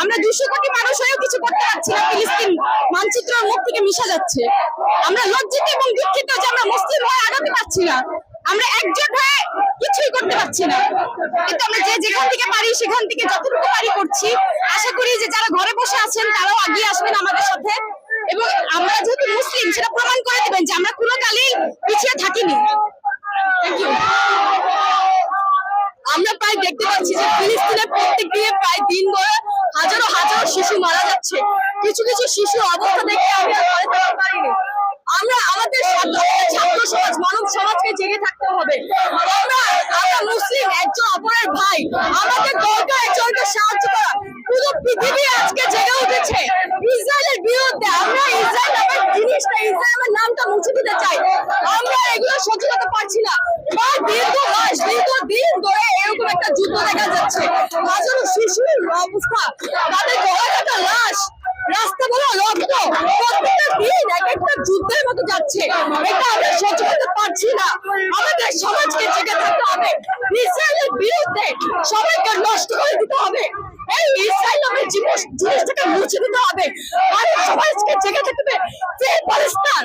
আমরা দুশো কোটি মানুষ হয়েও কিছু করতে পারছি না, ফিলিস্তিন মানচিত্র মুখ থেকে মিশা যাচ্ছে। আমরা লজ্জিত এবং দুঃখিত যে আমরা মুসলিম হয়ে আগাতে পারছি না। আমরা একজোট হয়ে কিছুই করতে পারছি না। কিন্তু আমরা যে যেখান থেকে পারি, সেখান থেকে যতটুকু পারি করছি। আশা করি যে যারা ঘরে বসে আছেন, তারাও এগিয়ে আসবেন আমাদের সাথে। এবং আমরা যেহেতু মুসলিম, সেটা প্রমাণ করে দিবেন যে আমরা কোনো কালেই পিছিয়ে থাকিনি। আমরা প্রায় দেখতে পাচ্ছি যে ফিলিস্তিনের প্রত্যেক দিনে প্রায় দিন ধরে হাজারো হাজারো শিশু মারা যাচ্ছে। কিছু কিছু শিশু অবস্থা দেখে আমি আমরা আমাদের ছাত্র সমাজ, মানব সমাজকে জেগে থাকতে হবে। আমরা মুসলিম, একজন অপরের ভাই। আমাদের দরকার একজনকে সাহায্য করা। পুরো পৃথিবী আজকে জেগে উঠেছে ইসরায়েলের আমরা ইসরায়েল নামের জিনিসটা নামটা মুছে দিতে চাই। আমরা এগুলো সহ্য করতে পারছি না। বা দীর্ঘ মাস দীর্ঘ দিন ধরে এরকম একটা যুদ্ধ দেখা যাচ্ছে। শিশুর অবস্থা, তাদের লাশ, রাস্তা বলো রক্ত, প্রত্যেকটা দিন এক একটা যুদ্ধের মতো যাচ্ছে। এটা আমরা সহ্য করতে পারছি না। আমাদের সমাজকে জেগে থাকতে হবে। বিরুদ্ধে সবাইকে নষ্ট করে দিতে হবে। এই ইসরায়েল নামের জিনিস জিনিসটাকে মুছে দিতে হবে। আর সবাই জেগে থাকবে যে পাকিস্তান।